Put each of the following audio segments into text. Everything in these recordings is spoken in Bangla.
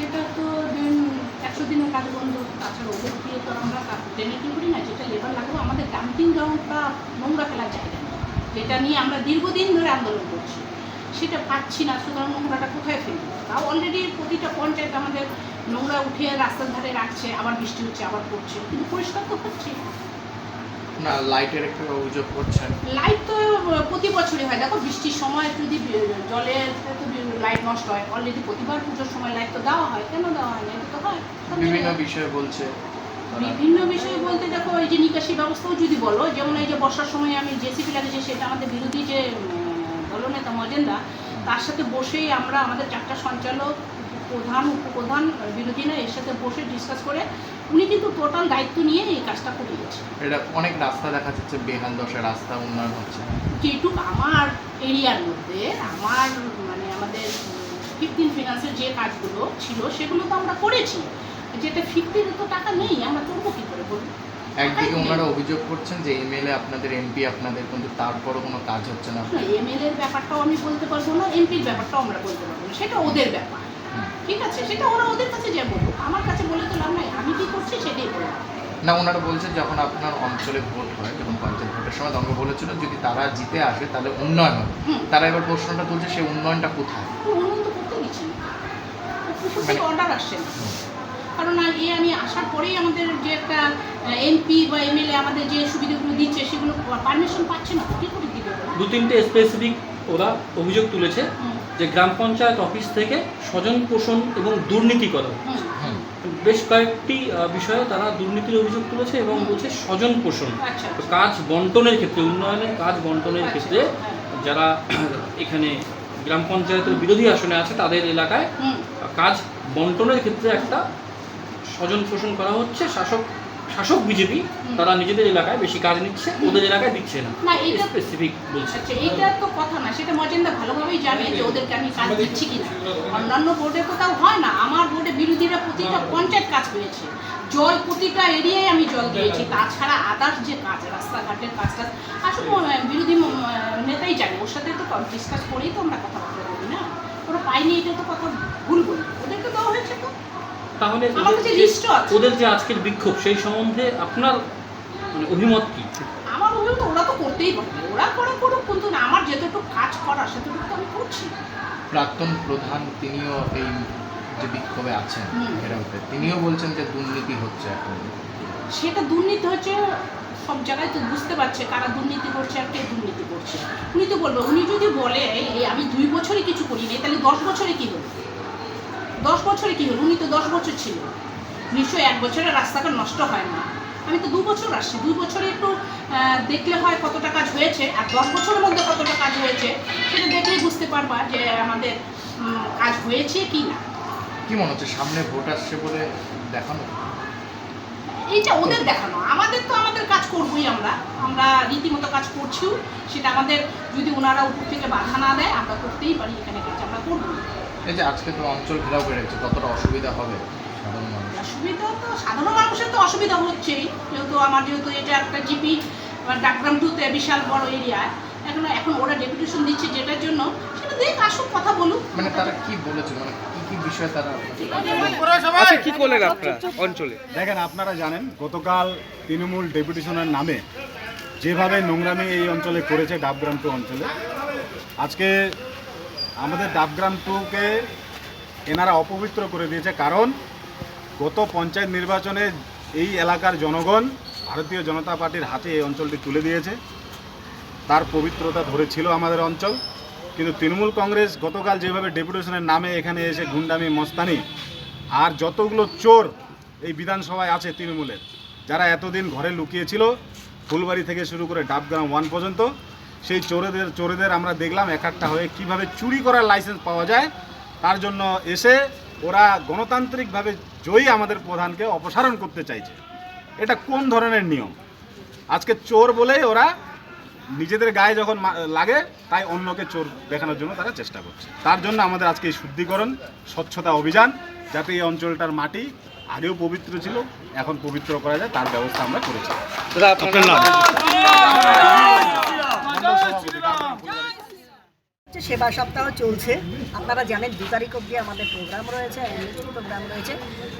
সেটা তো ধরুন একশো দিনের কাজ বন্ধ, তাছাড়া ওদের দিয়ে তো আমরা টেনে কি করি না, যেটা লেবার লাগবে, আমাদের ডাম্পিং গ্রাউন্ডটা নোংরা ফেলার জায়গা যেটা নিয়ে আমরা দীর্ঘদিন ধরে আন্দোলন করছি। সেটা পাচ্ছি না, সুতরাং নোংরাটা কোথায় ফেলব? তাও অলরেডি প্রতিটা পঞ্চায়েত আমাদের নোংরা উঠিয়ে রাস্তার ধারে রাখছে, আবার বৃষ্টি হচ্ছে, আবার পড়ছে, কিন্তু পরিষ্কার তো হচ্ছে। না। লাইটের একটু অভিযোগ করছেন লাইট তো প্রতি বছরই হয় দেখো বৃষ্টির সময় যদি জলে লাইট নষ্ট হয় অলরেডি প্রতিবার পুজোর সময় লাইট তো দেওয়া হয় কেন দেওয়া হয় না এটা তো হয় বিভিন্ন জায়গায়। বিষয়ে বলছে বিভিন্ন বিষয় বলতে দেখো এই যে নিকাশি ব্যবস্থাও যদি বলো যেমন এই যে বর্ষার সময় আমি জেসিপি লাগিয়েছি সেটা আমাদের বিরোধী যে দলনেতা মজেন্দা তার সাথে বসেই আমরা আমাদের চারটা সঞ্চালক প্রধান উপপ্রধান বিরোধীরা এর সাথে বসে ডিসকাস করে উনি কিন্তু টোটাল দায়িত্ব নিয়ে এই কাজটা করিয়েছে এটা অনেক রাস্তা দেখা যাচ্ছে বেহাল দশা রাস্তা উন্নয়ন হচ্ছে। যেটুক আমার এরিয়ার মধ্যে আমার মানে আমাদের ফিফটিন ফিনান্সের যে কাজগুলো ছিল সেগুলো তো আমরা করেছি। যেটা ফিফটির তো টাকা নেই আমরা করব কী করে বলুন? একদিকে ওনারা অভিযোগ করছেন যে এমএলএ আপনাদের এমপি আপনাদের কিন্তু তারপরও কোনো কাজ হচ্ছে না। এমএলএ এর ব্যাপারটাও আমি বলতে পারব না এমপির ব্যাপারটাও আমরা বলতে পারব না সেটা ওদের ব্যাপার। ঠিক আছে সেটা ওরা ওদের কাছে যা বলব আমার কাছে বলে তো লাভ নাই আমি কি করছি সেটাই বলব না ওনারা বলছেন যখন আপনার অঞ্চলে ভোট হয় যখন পঞ্চায়েত ভোটের সময় তখন বলেছিল যদি তারা জিতে আসে তাহলে উন্নয়ন হবে। হুম। তারা এবার প্রশ্নটা তুলছে সেই উন্নয়নটা কোথায়? উন্নয়ন তো করতে দিচ্ছি উপর থেকে মানে- অর্ডার আসছে না। কারণ আর এ আমি আসার পরেই আমাদের যে একটা এমপি বা এমএলএ আমাদের যে সুবিধাগুলো দিচ্ছে সেগুলো পারমিশন পাচ্ছে না। কী করে দিবে দু তিনটে স্পেসিফিক ওরা অভিযোগ তুলেছে। যে গ্রাম পঞ্চায়েত অফিস থেকে স্বজন পোষণ এবং দুর্নীতি করা। বেশ কয়েকটি বিষয়ে তারা দুর্নীতির অভিযোগ তুলেছে এবং বলছে স্বজন পোষণ। আচ্ছা। কাজ বন্টনের ক্ষেত্রে উন্নয়নের কাজ বন্টনের আচ্ছা, ক্ষেত্রে যারা এখানে গ্রাম পঞ্চায়েতের বিরোধী আসনে আছে তাদের এলাকায় কাজ বন্টনের ক্ষেত্রে একটা স্বজন পোষণ করা হচ্ছে। শাসক শাসক বিজেপি তারা নিজেদের এলাকায় বেশি কাজ নিচ্ছে ওদের এলাকায় দিচ্ছে না। না এটা স্পেসিফিক বলছে। আচ্ছা এইটা তো কথা না সেটা মজেন্দা ভালোভাবেই জানে যে ওদেরকে আমি কাজ দিচ্ছি কিনা। অন্যান্য বোর্ডে তাও হয় না আমার বোর্ডে বিরোধীরা প্রতিটা পঞ্চায়েত কাজ পেয়েছে জল প্রতিটা এরিয়ায় আমি জল দিয়েছি তাছাড়া আদার্স যে কাজ রাস্তাঘাটের কাজ টাজ আসলে বিরোধী নেতাই জানে ওর সাথে তো ডিসকাস করেই তো আমরা কথাবার্তা বলি না। ওরা পাইনি এটা তো কথা ভুল বলি। ওদেরকে দেওয়া হয়েছে তো? তাহলে ওদের যে- লিস্টও ওদের যে আজকের বিক্ষোভ সেই সম্বন্ধে আপনার মানে অভিমত কি? আমার অভিযোগ ওরা তো করতেই পারবে। ওরা করে করুক কিন্তু না আমার যেতটুকু কাজ করা সেতটুকু তো আমি করছি। প্রাক্তন প্রধান তিনিও এই যে বিক্ষোভে আছেন হুম। ঘেরাওতে তিনিও বলছেন যে দুর্নীতি হচ্ছে এখন। সেটা দুর্নীতি হচ্ছে সব জায়গায় তো বুঝতে পারছে কারা দুর্নীতি করছে আর কে দুর্নীতি করছে। উনি তো বলবে উনি যদি বলে এই আমি দুই বছরে কিছু করিনি তাহলে দশ বছরে কি হলো দশ বছরে কি হলো? উনি তো দশ বছর ছিল। নিশ্চয়ই এক বছরে রাস্তাঘাট নষ্ট হয় না। আমি তো দু বছর আসছি। দুই বছরে একটু দেখলে হয় কতটা কাজ হয়েছে আর দশ বছরের মধ্যে কতটা কাজ হয়েছে সেটা দেখলেই বুঝতে পারবা যে আমাদের কাজ হয়েছে কি না। কি মনে হচ্ছে? সামনে ভোট আসছে বলে দেখানো? এইটা ওদের দেখানো। আমাদের তো আমাদের কাজ করবোই আমরা। আমরা রীতিমতো কাজ করছিও। সেটা আমাদের যদি ওনারা উপর থেকে বাধা না দেয় আমরা করতেই পারি এখানে। কাজ আমরা এই যে আজকে তো অঞ্চল ঘেরাও করে রেখেছে কতটা অসুবিধা হবে সাধারণ মানুষ অসুবিধা তো সাধারণ মানুষের তো অসুবিধা হচ্ছেই। যেহেতু আমার যেহেতু এটা একটা জিপি ডাকগ্রাম টুতে বিশাল বড় এরিয়া এখন এখন ওরা ডেপুটেশন দিচ্ছে যেটার জন্য সেটা দেখ আসুক কথা বলুক। মানে তারা কি বলেছে? মানে কি কি বিষয়ে তারা আচ্ছা কি করলেন আপনারা অঞ্চলে? দেখেন আপনারা জানেন গতকাল তৃণমূল ডেপুটেশনের নামে যেভাবে নোংরামি এই অঞ্চলে করেছে ডাবগ্রাম টু অঞ্চলে আজকে আমাদের ডাবগ্রাম টুকে এনারা অপবিত্র করে দিয়েছে, কারণ গত পঞ্চায়েত নির্বাচনে এই এলাকার জনগণ ভারতীয় জনতা পার্টির হাতে এই অঞ্চলটি তুলে দিয়েছে। তার পবিত্রতা ধরেছিল আমাদের অঞ্চল। কিন্তু তৃণমূল কংগ্রেস গতকাল যেভাবে ডেপুটেশনের নামে এখানে এসে গুন্ডামি, মস্তানি, আর যতগুলো চোর এই বিধানসভায় আছে তৃণমূলের, যারা এতদিন ঘরে লুকিয়েছিল, ফুলবাড়ি থেকে শুরু করে ডাবগ্রাম ওয়ান পর্যন্ত সেই চোরেদের চোরেদের আমরা দেখলাম এক একটা হয়ে কীভাবে চুরি করার লাইসেন্স পাওয়া যায়। তার জন্য এসে ওরা গণতান্ত্রিকভাবে জয়ী আমাদের প্রধানকে অপসারণ করতে চাইছে। এটা কোন ধরনের নিয়ম? আজকে চোর বলেই ওরা নিজেদের গায়ে যখন মা- লাগে তাই অন্যকে চোর দেখানোর জন্য তারা চেষ্টা করছে। তার জন্য আমাদের আজকে এই শুদ্ধিকরণ স্বচ্ছতা অভিযান যাতে এই অঞ্চলটার মাটি আগেও পবিত্র ছিল এখন পবিত্র করা যায় তার ব্যবস্থা আমরা করেছি। সেবা সপ্তাহ চলছে। আপনারা জানেন, দু তারিখ অব্দি আমাদের প্রোগ্রাম রয়েছে প্রোগ্রাম রয়েছে।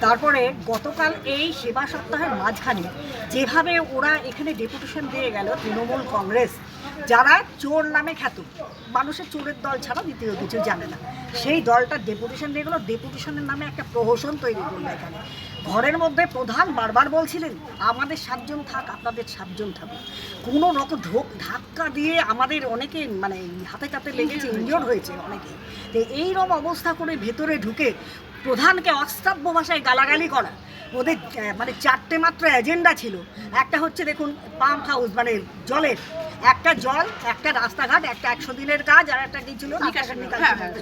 তারপরে গতকাল এই সেবা সপ্তাহের মাঝখানে যেভাবে ওরা এখানে ডেপুটেশন দিয়ে গেল, তৃণমূল কংগ্রেস যারা চোর নামে খ্যাত, মানুষের চোরের দল ছাড়া দ্বিতীয় কিছু জানে না। সেই দলটা ডেপুটেশন দিয়ে গেলো ডেপুটেশনের নামে একটা প্রহসন তৈরি করল এখানে। ঘরের মধ্যে প্রধান বারবার বলছিলেন, আমাদের সাতজন থাক, আপনাদের সাতজন থাকুক। কোনো রকম ঢোক, ধাক্কা দিয়ে আমাদের অনেকে মানে হাতে টাতে লেগেছে ইনজোর হয়েছে অনেকে। তো এইরকম অবস্থা করে ভেতরে ঢুকে প্রধানকে অশ্রাব্য ভাষায় গালাগালি করা। ওদের মানে চারটে মাত্র এজেন্ডা ছিল। একটা হচ্ছে দেখুন পাম্প হাউস মানে জলের একটা জল একটা রাস্তাঘাট একটা একশো দিনের কাজ আর একটা কি ছিল? হ্যাঁ, হ্যাঁ।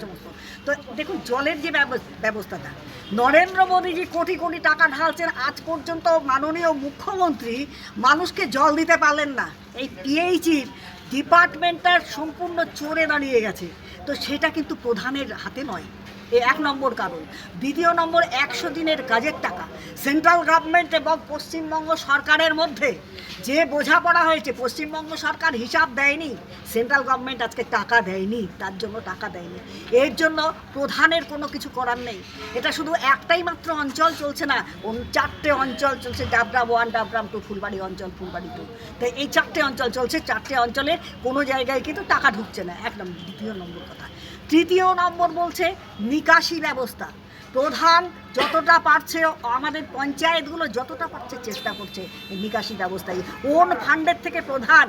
তো দেখুন জলের যে ব্যব- ব্যবস্থাটা নরেন্দ্র মোদীজি কোটি কোটি টাকা ঢালছেন। আজ পর্যন্ত মাননীয় মুখ্যমন্ত্রী মানুষকে জল দিতে পারলেন না। এই পিএইচির ডিপার্টমেন্টটার সম্পূর্ণ চোরে দাঁড়িয়ে গেছে। তো সেটা কিন্তু প্রধানের হাতে নয়। এ এক নম্বর কারণ। দ্বিতীয় নম্বর, একশো দিনের কাজের টাকা। সেন্ট্রাল গভর্নমেন্ট এবং পশ্চিমবঙ্গ সরকারের মধ্যে যে বোঝাপড়া হয়েছে, পশ্চিমবঙ্গ সরকার হিসাব দেয়নি। সেন্ট্রাল গভর্নমেন্ট আজকে টাকা দেয়নি, তার জন্য টাকা দেয়নি। এর জন্য প্রধানের কোনো কিছু করার নেই। এটা শুধু একটাই মাত্র অঞ্চল চলছে না চারটে অঞ্চল চলছে ডাবগ্রাম ওয়ান ডাবগ্রাম টু, ফুলবাড়ি অঞ্চল, ফুলবাড়ি টু। তাই এই চারটে অঞ্চল চলছে, চারটে অঞ্চলে কোনো জায়গায় কিন্তু টাকা ঢুকছে না। এক নম্বর, দ্বিতীয় নম্বর কথা। তৃতীয় নম্বর বলছে নিকাশি ব্যবস্থা। প্রধান যতটা পারছে, আমাদের পঞ্চায়েতগুলো যতটা পারছে চেষ্টা করছে নিকাশি ব্যবস্থায়। ওন ফান্ডের থেকে প্রধান?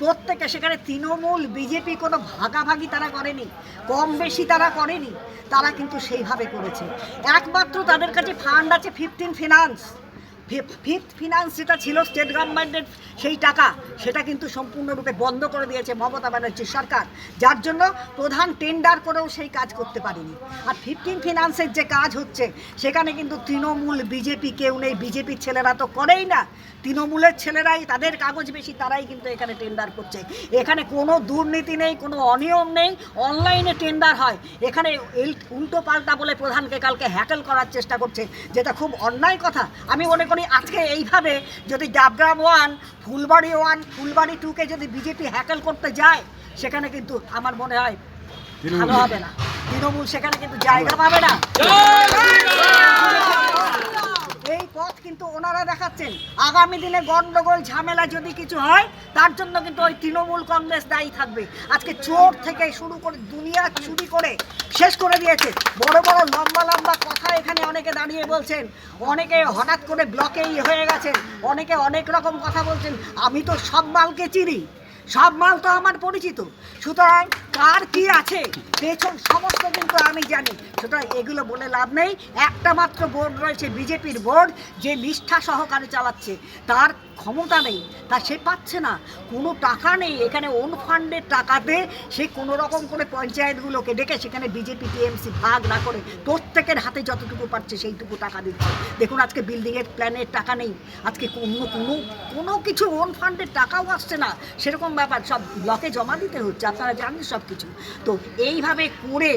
প্রত্যেকে সেখানে তৃণমূল, বিজেপি কোনো ভাগাভাগি তারা করেনি, কম বেশি তারা করেনি, তারা কিন্তু সেইভাবে করেছে। একমাত্র তাদের কাছে ফান্ড আছে ফিফটিন ফিনান্স। ফিফথ ফিনান্স যেটা ছিল স্টেট গভর্নমেন্টের সেই টাকা, সেটা কিন্তু সম্পূর্ণরূপে বন্ধ করে দিয়েছে মমতা ব্যানার্জির সরকার, যার জন্য প্রধান টেন্ডার করেও সেই কাজ করতে পারেনি। আর ফিফটিন ফিনান্সের যে কাজ হচ্ছে, সেখানে কিন্তু তৃণমূল, বিজেপি কেউ নেই বিজেপির ছেলেরা তো করেই না। তৃণমূলের ছেলেরাই, তাদের কাগজ বেশি, তারাই কিন্তু এখানে টেন্ডার করছে। এখানে কোনো দুর্নীতি নেই, কোনো অনিয়ম নেই অনলাইনে টেন্ডার হয়। এখানে উল্টো পাল্টা বলে প্রধানকে কালকে হ্যাকেল করার চেষ্টা করছে, যেটা খুব অন্যায় কথা। আমি মনে করি আজকে এইভাবে যদি ডাবগ্রাম ওয়ান ফুলবাড়ি ওয়ান ফুলবাড়ি টুকে যদি বিজেপি হ্যাকেল করতে যায় সেখানে কিন্তু আমার মনে হয় ভালো হবে না। তৃণমূল সেখানে কিন্তু জায়গা পাবে না। ওনারা দেখাচ্ছেন। আগামী দিনে গন্ডগোল, ঝামেলা যদি কিছু হয়, তার জন্য কিন্তু ওই তৃণমূল কংগ্রেস দায়ী থাকবে। আজকে চোর থেকে শুরু করে দুনিয়া চুরি করে শেষ করে দিয়েছে। বড় বড় লম্বা লম্বা কথা এখানে অনেকে দাঁড়িয়ে বলছেন। অনেকে হঠাৎ করে ব্লকেই হয়ে গেছেন। অনেকে অনেক রকম কথা বলছেন। আমি তো সব মালকে চিনি। সব মাল তো আমার পরিচিত। সুতরাং কার কি আছে? পেছন সমস্ত কিন্তু আমি জানি। সুতরাং এগুলো বলে লাভ নেই। একটা মাত্র বোর্ড রয়েছে বিজেপির বোর্ড যে নিষ্ঠা সহকারে চালাচ্ছে। তার ক্ষমতা নেই, তা সে পাচ্ছে না। কোনো টাকা নেই। এখানে ওন ফান্ডের টাকাতে সে কোনো রকম করে পঞ্চায়েতগুলোকে ডেকে সেখানে বিজেপি, টিএমসি ভাগ না করে প্রত্যেকের হাতে যতটুকু পাচ্ছে সেইটুকু টাকা দিচ্ছে। দেখুন, আজকে বিল্ডিংয়ের প্ল্যানের টাকা নেই। আজকে কোনো কোনো কোনো কিছু ওন ফান্ডের টাকাও আসছে না। সেরকম ব্যাপার। সব ব্লকে জমা দিতে হচ্ছে। আপনারা জানেন সব কিছু। তো এইভাবে করে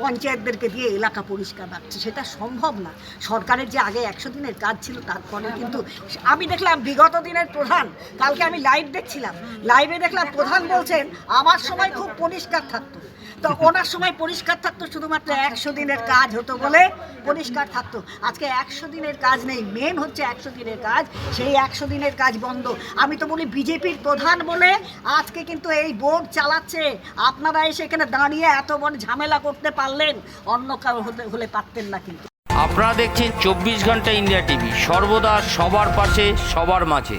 পঞ্চায়েতদেরকে দিয়ে এলাকা পরিষ্কার রাখছে, সেটা সম্ভব না। সরকারের যে আগে একশো দিনের কাজ ছিল, তারপরে কিন্তু আমি দেখলাম বিগত দিনের প্রধান, কালকে আমি লাইভ দেখছিলাম। লাইভে দেখলাম প্রধান বলছেন, আমার সময় খুব পরিষ্কার থাকতো। তো ওনার সময় পরিষ্কার থাকতো, শুধুমাত্র একশো দিনের কাজ হতো বলে পরিষ্কার থাকতো। আজকে একশো দিনের কাজ নেই মেন হচ্ছে একশো দিনের কাজ, সেই একশো দিনের কাজ বন্ধ। আমি তো বলি বিজেপির প্রধান বলে আজকে কিন্তু এই বোর্ড চালাচ্ছে। আপনারা এসে এখানে দাঁড়িয়ে এত বড় ঝামেলা করতে পারলেন, অন্য কারও হতে হলে পারতেন না কিন্তু। আপনারা দেখছেন চব্বিশ ঘণ্টা ইন্ডিয়া টিভি, সর্বদা সবার পাশে, সবার মাঝে।